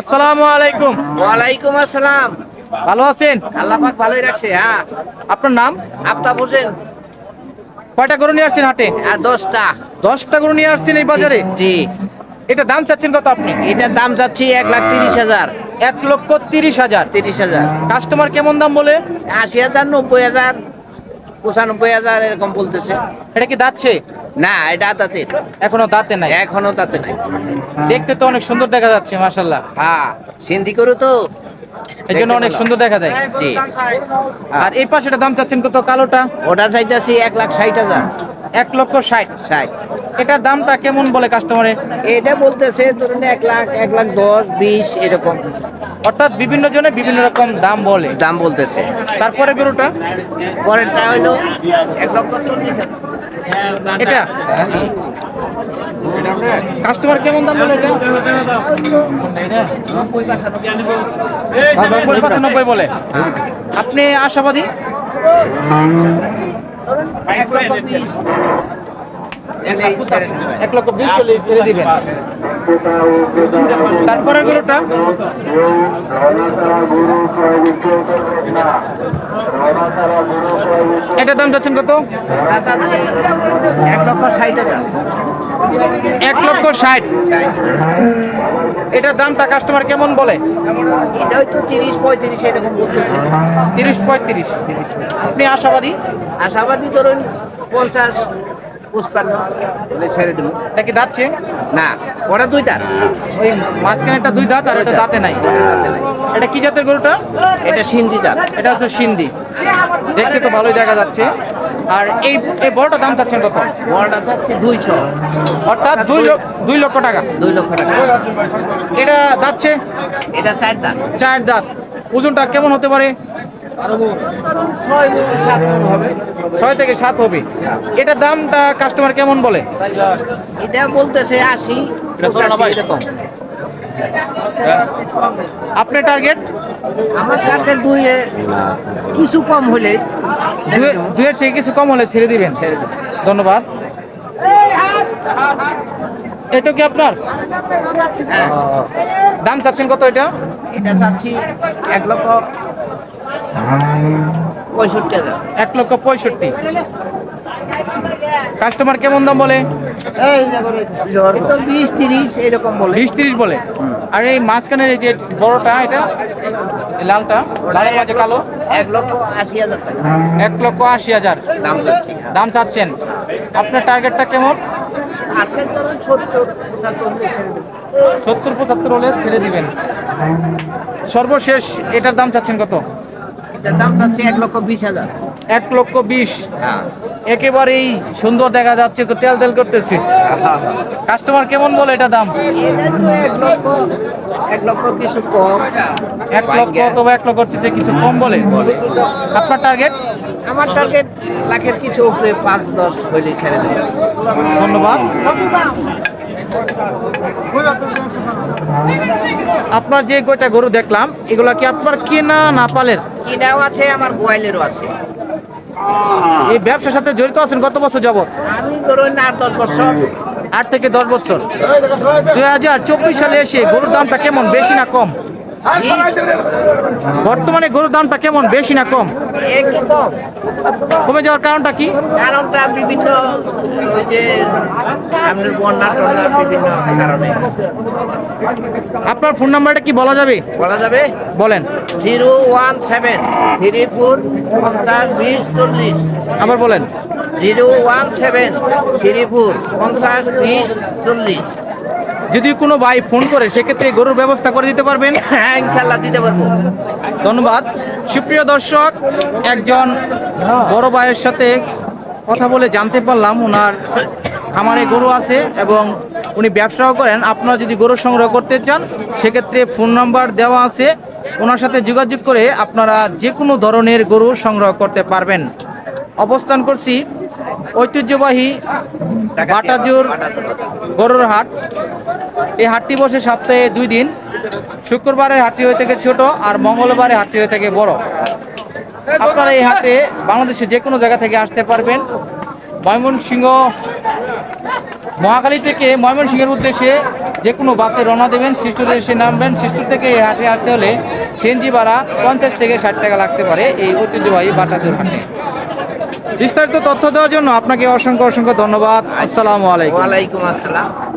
আসসালামু আলাইকুম। ওয়ালাইকুম আসসালাম। ভালো আছেন? আল্লাহ পাক ভালোই রাখছে হ্যাঁ। আপনার নাম? আফতাব হোসেন। কয়টা গরু নিয়ে আসছেন হাটে? আর দশটা। দশটা গরু নিয়ে আসছেন এই বাজারে? জি এটা দাম চাচ্ছেন কত আপনি? এটার দাম চাচ্ছি এক লাখ তিরিশ হাজার। এক লক্ষ তিরিশ হাজার। তিরিশ হাজার। কাস্টমার কেমন দাম বলে? আশি হাজার নব্বই হাজার। পঁচানব্বই হাজার এরকম বলতেছে। এটা কি দাচ্ছে না এটা দাঁতের। এখনও দাঁতে নাই? এখনও দাঁতে নাই। দেখতে তো অনেক সুন্দর দেখা যাচ্ছে মাশাল্লাহ হ্যাঁ সিন্ধি করু তো। এই জন্য অনেক সুন্দর দেখা যায়। জি। আর এই পাশেটা দাম চাচ্ছেন কত কালোটা? ওটা চাইতেছি এক লাখ ষাট হাজার। এক লক্ষ ষাট। ষাট। এটার দামটা কেমন বলে কাস্টমারে এটা বলতেছে ধরুন এক লাখ এক লাখ দশ বিশ এরকম। অর্থাৎ বিভিন্ন জনে বিভিন্ন রকম দাম বলে। দাম বলতেছে। তারপরে গরুটা? পরেরটা হইল এক লক্ষ চল্লিশ এটা? কাস্টমার কেমন দাম বলে এটা? নব্বই পাঁচানব্বই বলে। আপনি আশাবাদী? এক লক্ষ বিশ। বিশ ছেড়ে দিবেন। তারপরে গরুটা? এটা দাম যাচ্ছেন কত? এক লক্ষ ষাট হাজার। এক লক্ষ ষাট। এটার দামটা কাস্টমার কেমন বলে? তিরিশ পঁয়ত্রিশ এরকম তিরিশ পঁয়ত্রিশ। আপনি আশাবাদী? আশাবাদী ধরুন পঞ্চাশ পঁচপান্ন বলে ছেড়ে দেবো এটা কি দাচ্ছে না। ওটা দুই দাঁত। ওই মাঝখানে একটা দুই দাঁত আর এটা দাঁতে। নাই। দাঁতে নাই। এটা কি জাতের গরুটা? এটা সিন্ধি দাঁত এটা হচ্ছে সিন্ধি। দেখতে তো ভালোই দেখা যাচ্ছে। আর এই এই বড়টা দাম চাচ্ছেন কত? বড়টা চাচ্ছি দুইশো। অর্থাৎ দুই লক্ষ দুই লক্ষ টাকা। দুই লক্ষ টাকা। এটা এটা চার দাঁত। চার দাঁত। ওজনটা কেমন হতে পারে? ছয় থেকে সাত হবে। এটার দামটা কাস্টমার কেমন বলে? এটা বলতেছে আশি এরকম। আপনার টার্গেট আমার টার্গেট দুই কিছু কম হলে দুয়ের থেকে কিছু কম হলে ছেড়ে দিবেন। ধন্যবাদ। এটা কি আপনার? হ্যাঁ, দাম চাচ্ছেন কত এটা? এটা চাচ্ছি এক লক্ষ পঁয়ষট্টি হাজার। এক লক্ষ পঁয়ষট্টি। কাস্টমার কেমন দাম বলে? বিশ তিরিশ এরকম বলে। বিশ তিরিশ বলে। আর এই মাঝখানের এই যে বড়টা এটা? লালটা? লালের মাঝে কালো? এক লক্ষ আশি হাজার এক লক্ষ আশি হাজার। দাম চাচ্ছি। দাম চাচ্ছেন। আপনার টার্গেটটা কেমন? সত্তর পঁচাত্তর হলে ছেড়ে দিবেন। সর্বশেষ এটার দাম চাচ্ছেন কত? দাম চাচ্ছি এক লক্ষ বিশ হাজার। এক লক্ষ বিশ। একেবারেই সুন্দর দেখা যাচ্ছে তেল তেল করতেছে। কাস্টমার কেমন বলে এটা দাম? এটা এক লক্ষ এক লক্ষ কিছু কম। এক লক্ষ অথবা এক লক্ষ চেয়ে কিছু কম বলে। আপনার টার্গেট আমার টার্গেট লাখের কিছু উপরে পাঁচ দশ হইলে ছেড়ে দেবো। ধন্যবাদ। আপনার যে কয়টা গরু দেখলাম এগুলা কি আপনার কেনা না পালের? কিনাও আছে আমার গোয়ালেরও আছে। এই ব্যবসার সাথে জড়িত আছেন গত বছর যাবত আমি ধরুন আট দশ বছর। আট থেকে দশ বছর। দুই হাজার চব্বিশ সালে এসে গরুর দামটা কেমন বেশি না কম? বর্তমানে গরুর দামটা কেমন? বেশি না কম? কম। কমে যাওয়ার কারণটা কি? কারণটা বিভিন্ন ওই যে আপনার বন্যা টন্যা বিভিন্ন কারণে। আপনার ফোন নাম্বারটা কি বলা যাবে? বলা যাবে? বলেন। Zero one seven three four পঞ্চাশ বিশ চল্লিশ। আবার বলেন। Zero one seven three four পঞ্চাশ বিশ চল্লিশ। যদি কোনো ভাই ফোন করে সেক্ষেত্রে গরুর ব্যবস্থা করে দিতে পারবেন? হ্যাঁ ইনশাল্লাহ দিতে পারব। ধন্যবাদ। সুপ্রিয় দর্শক একজন বড় ভাইয়ের সাথে কথা বলে জানতে পারলাম ওনার খামারে গরু আছে এবং উনি ব্যবসাও করেন। আপনারা যদি গরু সংগ্রহ করতে চান সেক্ষেত্রে ফোন নাম্বার দেওয়া আছে। ওনার সাথে যোগাযোগ করে আপনারা যে কোনো ধরনের গরু সংগ্রহ করতে পারবেন। অবস্থান করছি ঐতিহ্যবাহী বাটাজুর গরুর হাট। এই হাটটি বসে সপ্তাহে দুই দিন। শুক্রবারের হাটটি হয়ে থেকে ছোট আর মঙ্গলবারের হাটটি হয়ে থেকে বড়। আপনারা এই হাটে বাংলাদেশে যে কোনো জায়গা থেকে আসতে পারবেন। ময়মনসিংহ মহাকালী থেকে ময়মনসিংহের উদ্দেশ্যে যে কোনো বাসে রওনা দেবেন শিষ্টুরে এসে নামবেন। শিষ্টুর থেকে এই হাটে আসতে হলে সিএনজি ভাড়া পঞ্চাশ থেকে ষাট টাকা লাগতে পারে এই ঐতিহ্যবাহী বাটাজুর হাটে। বিস্তারিত তথ্য দেওয়ার জন্য আপনাকে অসংখ্য অসংখ্য ধন্যবাদ। আসসালাম আলাইকুম। ওয়ালাইকুম আসসালাম।